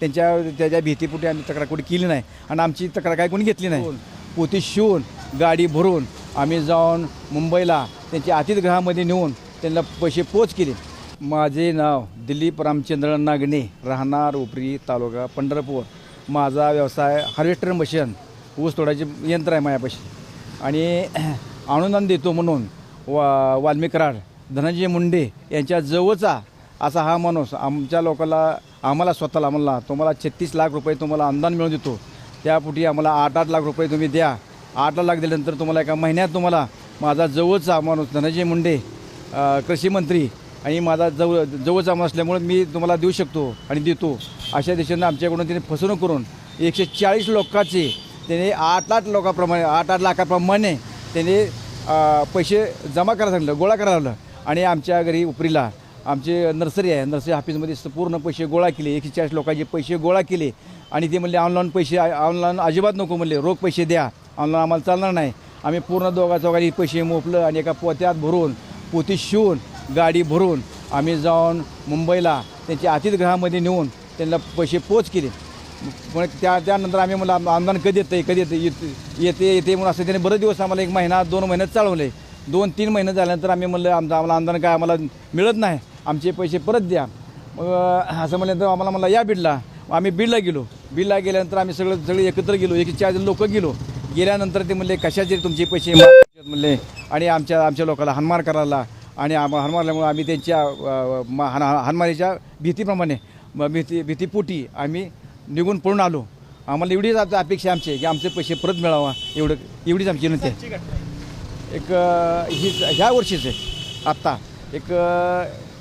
त्यांच्या त्याच्या भीतीपुटी आम्ही तक्रार कुठे केली नाही. आणि आमची तक्रार काय कोणी घेतली नाही. पोती शिवून गाडी भरून आम्ही जाऊन मुंबईला त्यांच्या अतिथगृहामध्ये नेऊन त्यांना पैसे पोच केले. माझे नाव दिलीप रामचंद्र नागणे राहणार उपरी तालुका पंढरपूर. माझा व्यवसाय हार्वेस्टर मशीन ऊस तोडायचे यंत्र आहे माझ्यापाशी. आणि अनुदान देतो म्हणून वा वाल्मिकराड धनंजय मुंडे यांच्या जवळचा असा हा माणूस आमच्या लोकांना आम्हाला स्वतःला म्हणला तुम्हाला छत्तीस लाख रुपये तुम्हाला अनुदान मिळून देतो. त्यापुढे आम्हाला आठ आठ लाख रुपये तुम्ही द्या. आठ लाख दिल्यानंतर तुम्हाला एका महिन्यात तुम्हाला माझा जवळचा माणूस धनंजय मुंडे कृषी मंत्री आणि माझा जवळ जवळचा माणूस असल्यामुळे मी तुम्हाला देऊ शकतो आणि देतो. अशा दिशेनं आमच्याकडून त्याने फसवणूक करून एकशे चाळीस लोकांचे त्याने आठ आठ लोकांप्रमाणे आठ आठ लाखाप्रमाणे त्याने पैसे जमा करायला सांगितलं गोळा करायला लावलं आणि आमच्या घरी उपरीला आमचे नर्सरी आहे. नर्सरी ऑफिसमध्ये स- पूर्ण पैसे गोळा केले. एकशे चाळीस लोकांचे पैसे गोळा केले. आणि ते म्हणले ऑनलाईन पैसे ऑनलाईन अजिबात नको म्हणले. रोख पैसे द्या. ऑनलाईन आम्हाला चालणार नाही. आम्ही पूर्ण दोघा चौघांनी पैसे मोपलं आणि एका पोत्यात भरून पोती शिवून गाडी भरून आम्ही जाऊन मुंबईला त्यांच्या अतिथगृहामध्ये नेऊन त्यांना पैसे पोच केले. पण त्या त्यानंतर आम्ही मला आमदान कधी येतं कधी येतं येते येते येते म्हणून असं त्याने बरेच दिवस आम्हाला एक महिना दोन महिन्यात चालवले. दोन तीन महिने झाल्यानंतर आम्ही म्हणलं आमचं आम्हाला आमदान काय आम्हाला मिळत नाही. आमचे पैसे परत द्या. मग असं म्हणल्यानंतर आम्हाला म्हणलं या बीडला आम्ही बीडला गेलो. बीडला गेल्यानंतर आम्ही सगळं सगळे एकत्र गेलो. एक चार लोक गेलो. गेल्यानंतर ते म्हणले कशाचे तुमचे पैसे? म्हणले आणि आमच्या आमच्या लोकांना हानमार करायला. आणि आम हानमारल्यामुळे आम्ही त्यांच्या हान हानमारीच्या भीतीप्रमाणे भीती भीतीपोटी आम्ही निघून पळून आलो. आम्हाला एवढीच आता अपेक्षा आमची आहे की आमचे पैसे परत मिळावा. एवढं एवढीच आमची विनंती आहे. एक ही ह्या वर्षीच आहे. आत्ता. एक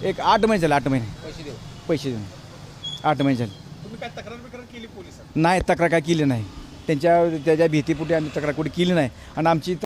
एक आठ महिने झाले आठ महिने. पैसे देऊ? पैसे देऊन. आठ महिने झाले. तुम्ही काय तक्रार बिक्रार केली पोलिसांना? नाही तक्रार काय केली नाही. त्यांच्या त्याच्या भीतीपोटी आम्ही तक्रार कोणी केली नाही. आणि आमची